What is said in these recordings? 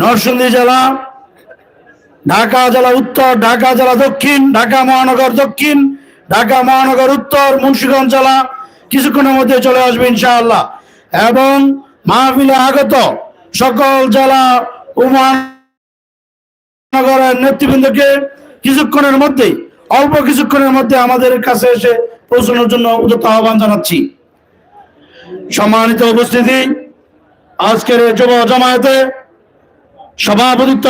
নরসিংদী জেলা, ঢাকা জেলা উত্তর, ঢাকা জেলা দক্ষিণ, ঢাকা মহানগর দক্ষিণ, ঢাকা মহানগর উত্তর, মুন্সিগঞ্জ জেলা, কিছুক্ষণের মধ্যে চলে আসবে ইনশাআল্লাহ। এবং মাহফিলে আগত সকল জেলা ও মহানগরের নেতৃবৃন্দকে কিছুক্ষণের মধ্যে অল্প কিছুক্ষণের মধ্যে আমাদের কাছে এসে পৌঁছানোর জন্য উদ্যত আহ্বান জানাচ্ছি। সম্মানিত উপস্থিতি, আজকের যুব জামায়াতে সভাপতিত্ব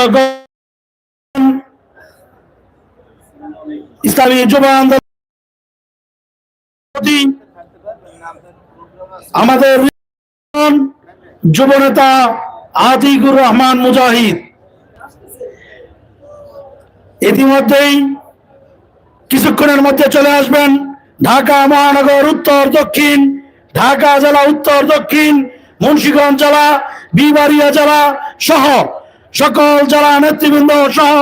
ইসলামী যুব আন্দোলন আমাদের যুব নেতা আতিকুর রহমান মুজাহিদ। ইতিমধ্যেই কিছুক্ষণের মধ্যে চলে আসবেন ঢাকা মহানগর উত্তর দক্ষিণ, ঢাকা জেলা উত্তর দক্ষিণ, মুন্সিগঞ্জ জেলা, বিবাড়িয়া জেলা সহ। সকল জেলা নেতৃবৃন্দ সহ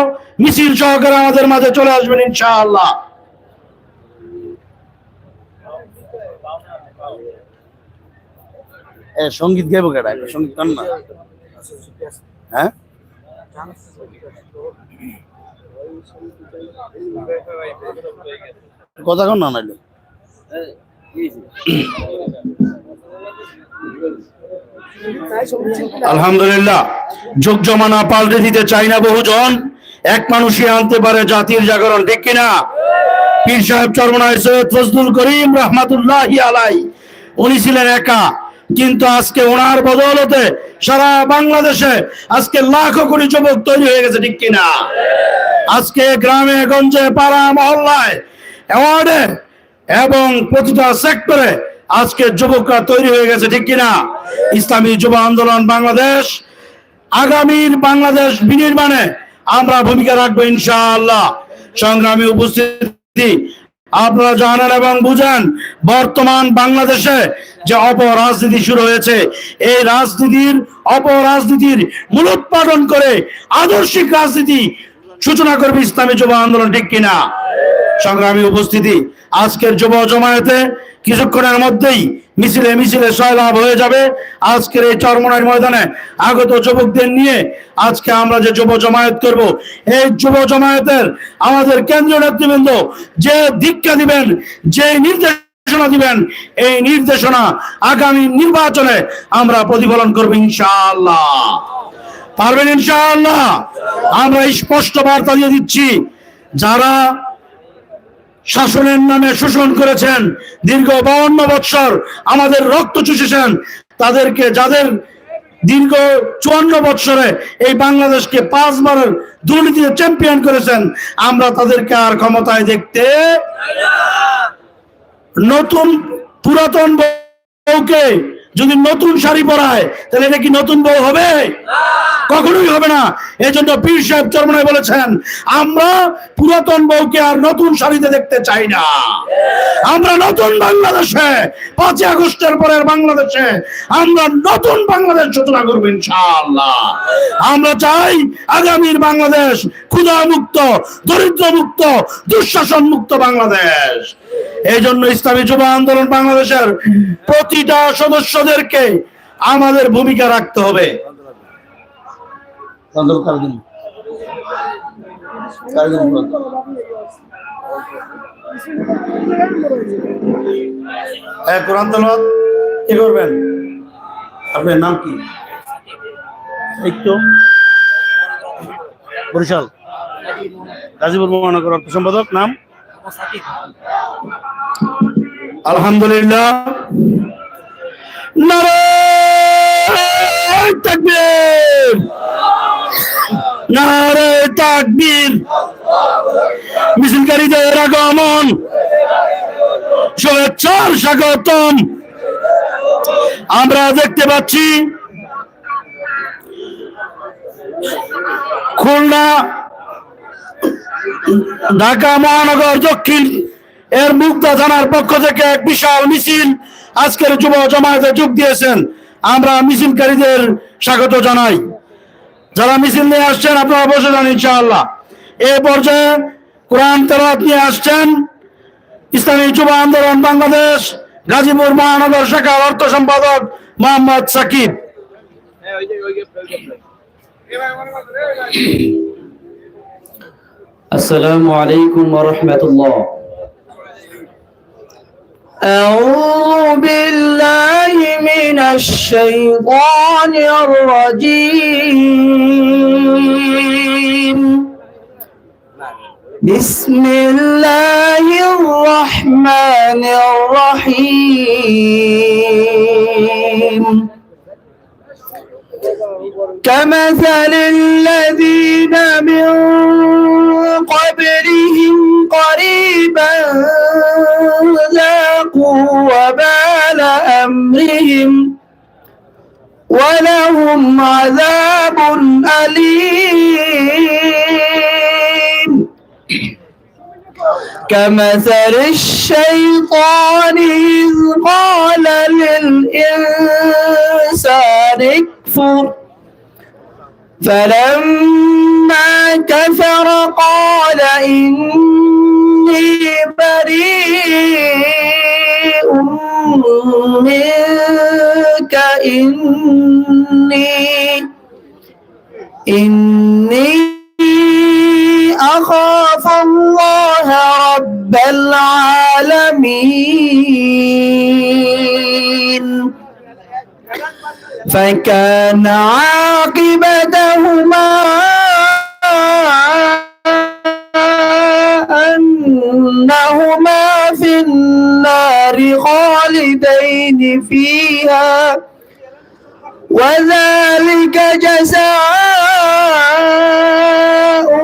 মিছিল সহকারে আমাদের মাঝে চলে আসবেন ইনশাআল্লাহ। সংগীত গাইবো একটা সংগীত গান না। হ্যাঁ? কথা কন না নাইলে। আলহামদুলিল্লাহ। যোগ জমানা পাল্টে দিতে চাই না বহুজন। এক মানুষই আনতে পারে জাতির জাগরণ, ঠিক কিনা? পীর সাহেব চরমনায় সৈয়দ ফজলুল করিম রহমাতুল্লাহ আলাই, উনি ছিলেন একা। কিন্তু আজকে ওনার বদৌলতে সারা বাংলাদেশে আজকে লাখো কোটি যুবক তৈরি হয়ে গেছে, ঠিক কিনা? আজকে গ্রামে, গঞ্জে, পাড়া, মহল্লায় অ্যাওয়ার্ডে এবং প্রতিটা সেক্টরে আজকে যুবকরা তৈরি হয়ে গেছে, ঠিক কিনা? ইসলামী যুব আন্দোলন বাংলাদেশ আগামীর বাংলাদেশ বিনির্মাণে আমরা ভূমিকা রাখব ইনশাআল্লাহ। সংগ্রামী উপস্থিতি, আপনারা জানেন এবং বুঝেন, বর্তমান বাংলাদেশে যে অপরাজনীতি শুরু হয়েছে, এই রাজনীতির অপরাজনীতির মূলোৎপাদন করে আদর্শিক রাজনীতি সূচনা করবে ইসলামী যুব আন্দোলন, ঠিক কিনা? সংগ্রামী উপস্থিতি। আজকের যুব জমায়েতে কিছুক্ষণের মধ্যেই মিছিলে মিছিলে সয়লাভ হয়ে যাবে। আজকের এই চরমনার ময়দানে আগত যুবকদের নিয়ে আজকে আমরা যে যুব জমায়েত করব, এই যুব জমায়েতের আমাদের কেন্দ্রীয় নেতৃবৃন্দ যে দীক্ষা দিবেন, যে নির্দেশনা দিবেন, এই নির্দেশনা আগামী নির্বাচনে আমরা প্রতিফলন করব ইনশাআল্লাহ। পারবেন ইনশাআল্লাহ? আমরা স্পষ্ট বার্তা দিয়ে দিচ্ছি, যারা শাসনের নামে শোষণ করেছেন। দীর্ঘ বাউন্ন বৎসর আমাদের রক্ত চুষেছেন। তাদেরকে, যাদের দীর্ঘ চুয়ান্ন বৎসরে এই বাংলাদেশকে পাঁচবারের দুর্নীতিতে চ্যাম্পিয়ন করেছেন, আমরা তাদেরকে আর ক্ষমতায় দেখতে নতুন পুরাতন বউকে যদি নতুন শাড়ি পরায়, তাহলে এটা কি নতুন বউ হবে? কখনোই হবে না। এই জন্য পীর সাহেব চরমনায় বলেছেন, আমরা পুরাতন বউকে আর নতুন শাড়িতে দেখতে চাই না। আমরা নতুন বাংলাদেশে, পাঁচই আগস্টের পরের বাংলাদেশে, আমরা নতুন বাংলাদেশ সূচনা করব ইনশাআল্লাহ। আমরা চাই আগামীর বাংলাদেশ ক্ষুধা মুক্ত দরিদ্র মুক্ত দুঃশাসন মুক্ত বাংলাদেশ। এই জন্য ইসলামী যুব আন্দোলন বাংলাদেশের প্রতিটা সদস্যদেরকে আমাদের ভূমিকা রাখতে হবে। তন্দর হ্যাঁ কোরআন তেলাওয়াত কি করবেন? আপনার নাম কি? তো বরিশাল। গাজীপুর মহানগর অর্থ সম্পাদক নাম? আলহামদুলিল্লাহ। নারে তাকবীর। নারে তাকবীর। মিছিলকারীদের আগমন। শুভেচ্ছার স্বাগতম। আমরা দেখতে পাচ্ছি খুলনা, ঢাকা, মহানগর, দক্ষিণ এর মুক্তা থানার পক্ষ থেকে এক বিশাল মিছিল আজকের যুব জমায়েতে যোগ দিয়েছেন। আমরা মিছিলকারীদের স্বাগত জানাই। যারা মিছিল নিয়ে আসছেন, আপনারা বসে যান ইনশাআল্লাহ। এ পর্যায়ে কোরআন তেলাত নিয়ে আসছেন ইসলামী যুব আন্দোলন বাংলাদেশ, গাজীপুর মহানগর শাখার অর্থ সম্পাদক মোহাম্মদ সাকিব। আসসালামু আলাইকুম রহমতুল্লাহ। أعوذ بالله من الشيطان الرجيم. بسم الله الرحمن الرحيم. كمثل الذين من أمرهم ولهم عذاب أليم. كمثل الشيطان إذ قال للإنسان اكفر. فلما كفر قال إني بريء. منك إني إني أخاف الله رب العالمين فكان عاقبتهما فيها وذلك جزاء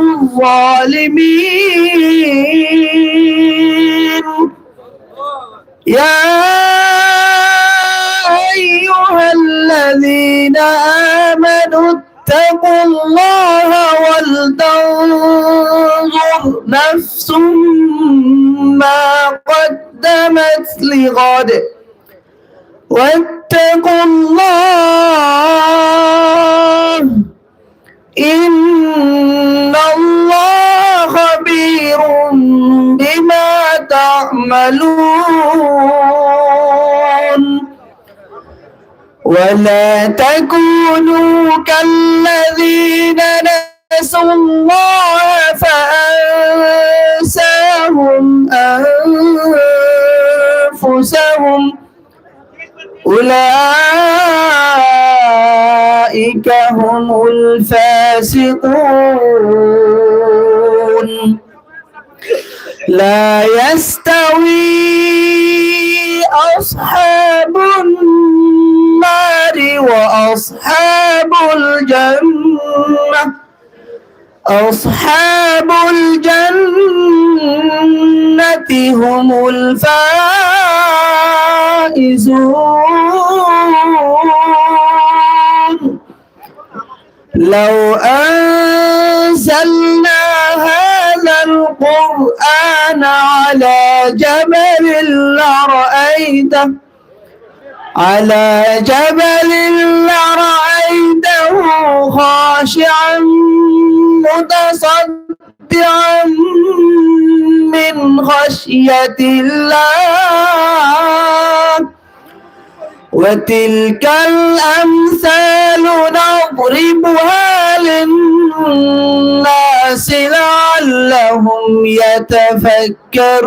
الظالمين. يا أيها الذين آمنوا اتقوا الله ولتنظر نفس ما قدمت لغد. واتقوا الله. إن الله خبير بما تعملون. ولا تكونوا كالذين نسوا الله فأنساهم أنفسهم. أولئك هم الفاسقون. لا يستوي أصحاب النار وأصحاب الجنة. أصحاب الجنة هم الفائزون لو أنزلنا هذا القرآن على جبل لرأيته على جبل لرأيته خاشعا متصدعا من خشية الله. وتلك الأمثال نضربها للناس لعلهم يتفكرون.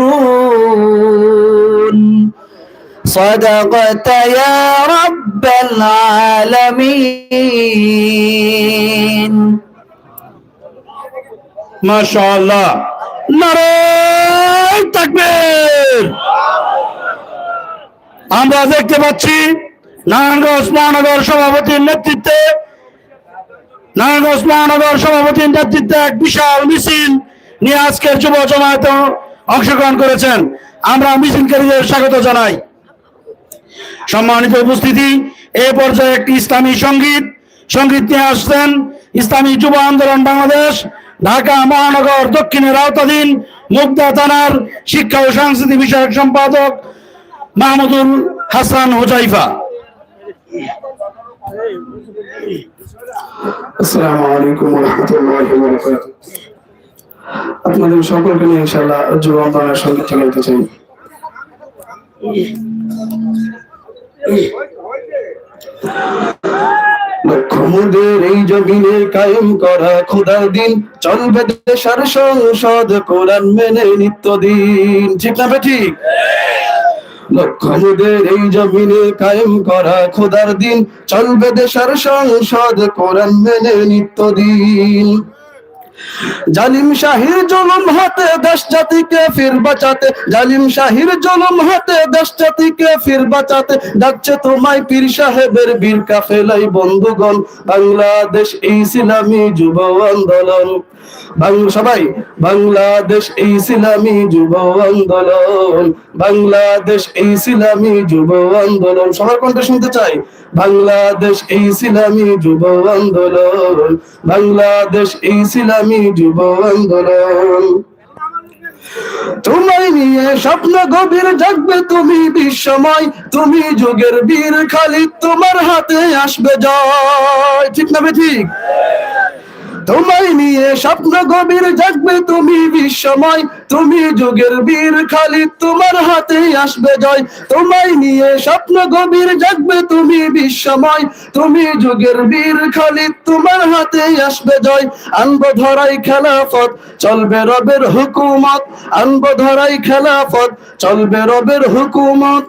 صدقت يا رب العالمين. ما شاء الله. نرى التكبير. আমরা দেখতে পাচ্ছি নারায়ণগঞ্জ মহানগর সভাপতির নেতৃত্বে, নারায়ণগঞ্জ মহানগর সভাপতির নেতৃত্বে এক বিশাল মিছিল নিয়ে আজকের যুব জমায়েতে অংশগ্রহণ করেছেন। আমরা মিছিলকারীদের স্বাগত জানাই। সম্মানিত উপস্থিতি, এ পর্যায়ে একটি ইসলামী সংগীত সংগীত নিয়ে আসছেন ইসলামী যুব আন্দোলন বাংলাদেশ, ঢাকা মহানগর দক্ষিণের আওতাধীন মুগদা থানার শিক্ষা ও সংস্কৃতি বিষয়ক সম্পাদক মাহমুদুল হাসান হোজাইফা। আসসালামু আলাইকুম আপনাদের সকলকে নিয়ে ইনশাআল্লাহ আন্দোলনের সঙ্গে চাই। লক্ষ্যমুদের এই জমিনে কায়েম করা খোদার দিন, চলবে দেশের সংসদ, কোরআন মেনে নিত্যদিন। ঠিক না ঠিক? লক্ষ্যমুদের এই জমিনে কায়েম করা খোদার দিন চলবে দেশের সংসদ কোরআন মেনে নিত্যদিন জালিম শাহির জুলুম হাতে জাতিকে ফির বাঁচাতে, জালিম শাহির হাতে জাতিকে ফির বাঁচাতে, ডাকছে তোমায় পীর সাহেবের বীর কাফেলাই বন্ধুগণ, বাংলাদেশ ইসলামী যুব আন্দোলন। সবাই, বাংলাদেশ ইসলামী যুব আন্দোলন, বাংলাদেশ ইসলামী যুব আন্দোলন। সবার কণ্ঠে শুনতে চাই। বাংলাদেশ ইসলামী যুব আন্দোলন, বাংলাদেশ ইসলামী যুব আন্দোলন। তোমায় নিয়ে স্বপ্ন গভীর জাগবে তুমি বিশ্বময় তুমি যুগের বীর খালি তোমার হাতে আসবে জয়। ঠিক না ঠিক? তোমায় নিয়ে স্বপ্ন গভীর জাগবে তুমি বিশ্বময় তুমি যুগের বীর খালি, তোমার হাতে আসবে জয়। তোমায় নিয়ে স্বপ্ন গভীর জাগবে তুমি বিশ্বময় তুমি যুগের বীর খালিদ তোমার হাতে আসবে জয়। আনব ধরাই খেলাফত, চলবে রবের হুকুমত। আনব ধরাই খেলাফত, চলবে রবের হুকুমত।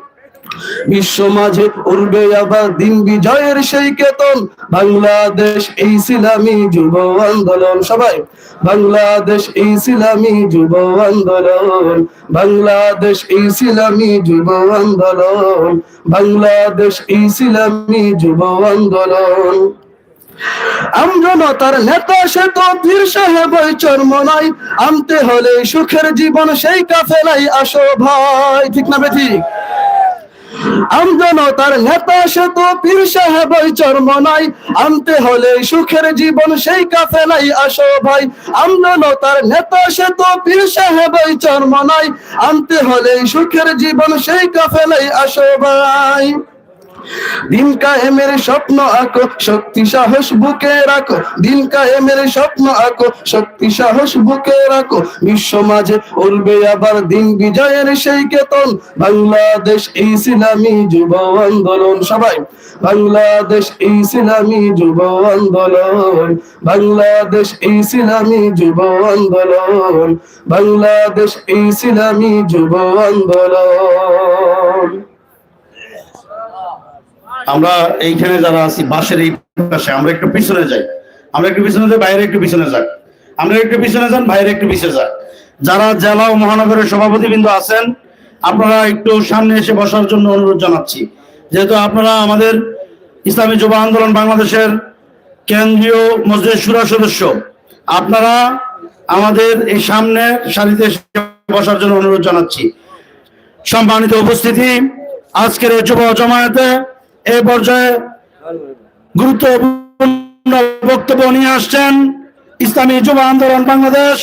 বিশ্ব মাঝে উঠবে আবার দিন বিজয়ের সেই কেতন। বাংলাদেশ ইসলামী যুব আন্দোলন। সবাই, বাংলাদেশ ইসলামী যুব আন্দোলন। বাংলাদেশ ইসলামী যুব আন্দোলন। বাংলাদেশ ইসলামী যুব আন্দোলন। আমজনতার নেতা, সে তো পীর সাহেব ওই চর্ম নাই। আনতে হলে সুখের জীবন সেই কাফেলাই আসো ভাই। ঠিক না বে ঠিক? আমজনতার নেতা সে তো পীর সাহেব চর্ম নাই। আনতে হলে সুখের জীবন সেই কাফেলাই আসো ভাই। আমজনতার নেতা সে তো পীর সাহেব ওই চর্ম নাই। আনতে হলে সুখের জীবন সেই কাফেলাই আসো ভাই। দিন কায়েমের স্বপ্ন আঁকো, শক্তি সাহস বুকে রাখো। দিন কায়েমের স্বপ্ন আঁকো, শক্তি সাহস বুকে রাখো। বিশ্ব মাঝে উঠবে আবার দিন বিজয়ের সেই কেতন। বাংলাদেশ ইসলামী যুব আন্দোলন, সবাই। বাংলাদেশ ইসলামী যুব আন্দোলন, বাংলাদেশ ইসলামী যুব আন্দোলন, বাংলাদেশ ইসলামী যুব আন্দোলন। আমরা এইখানে যারা আছি বাসের এই পাশে, আমরা একটু পিছনে যাই। আমরা একটু পিছনে যাই, বাইরে একটু পিছনে যাক। আমরা একটু পিছনে যান, বাইরে একটু পিছনে যাক। যারা জেলা ও মহানগরের সভাপতিবৃন্দ আছেন, আপনারা একটু সামনে এসে বসার জন্য অনুরোধ জানাচ্ছি। যেহেতু আপনারা আমাদের ইসলামী যুব আন্দোলন বাংলাদেশের কেন্দ্রীয় মসজিদ সুরা সদস্য, আপনারা আমাদের এই সামনে সারিতে বসার জন্য অনুরোধ জানাচ্ছি। সম্মানিত উপস্থিতি, আজকের এই যুব জমায়েতে এই পর্যায়ে গুরুত্বপূর্ণ বক্তব্য নিয়ে আসছেন ইসলামী যুব আন্দোলন বাংলাদেশ,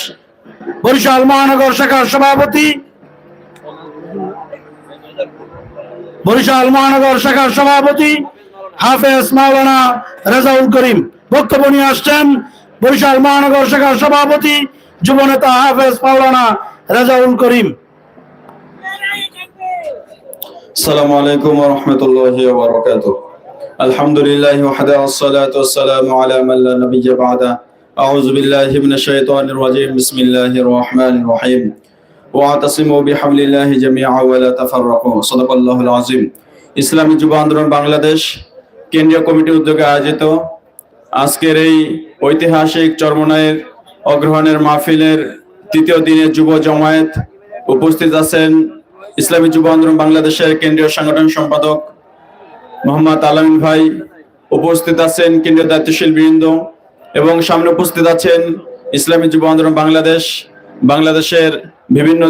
বরিশাল মহানগর শাখার সভাপতি, বরিশাল মহানগর শাখার সভাপতি হাফেজ মাওলানা রেজাউল করিম। বক্তব্য নিয়ে আসছেন বরিশাল মহানগর শাখার সভাপতি, যুবনেতা হাফেজ মাওলানা রেজাউল করিম। السلام عليكم ورحمة الله وبركاته الحمد لله وحده والصلاة والسلام على من لا نبي بعده أعوذ بالله من الشيطان الرجيم بسم الله الرحمن الرحيم واعتصموا بحبل الله جميعا ولا تفرقوا صدق الله العظيم ইসলামী যুব আন্দোলন বাংলাদেশ কেন্দ্রীয় কমিটি উদ্যোগে আয়োজিত আজকের এই ঐতিহাসিক চরমনায়ের অগ্রহণের মাহফিলের তৃতীয় দিনে যুব জমায়েত উপস্থিত আছেন ইসলামী যুব আন্দোলন বাংলাদেশের কেন্দ্রীয় সংগঠন সম্পাদক মোহাম্মদ আলম ভাই উপস্থিত আছেন কেন্দ্রীয় দায়িত্বশীল বৃন্দ এবং সামনে উপস্থিত আছেন ইসলামী যুব আন্দোলন বাংলাদেশ, বাংলাদেশের বিভিন্ন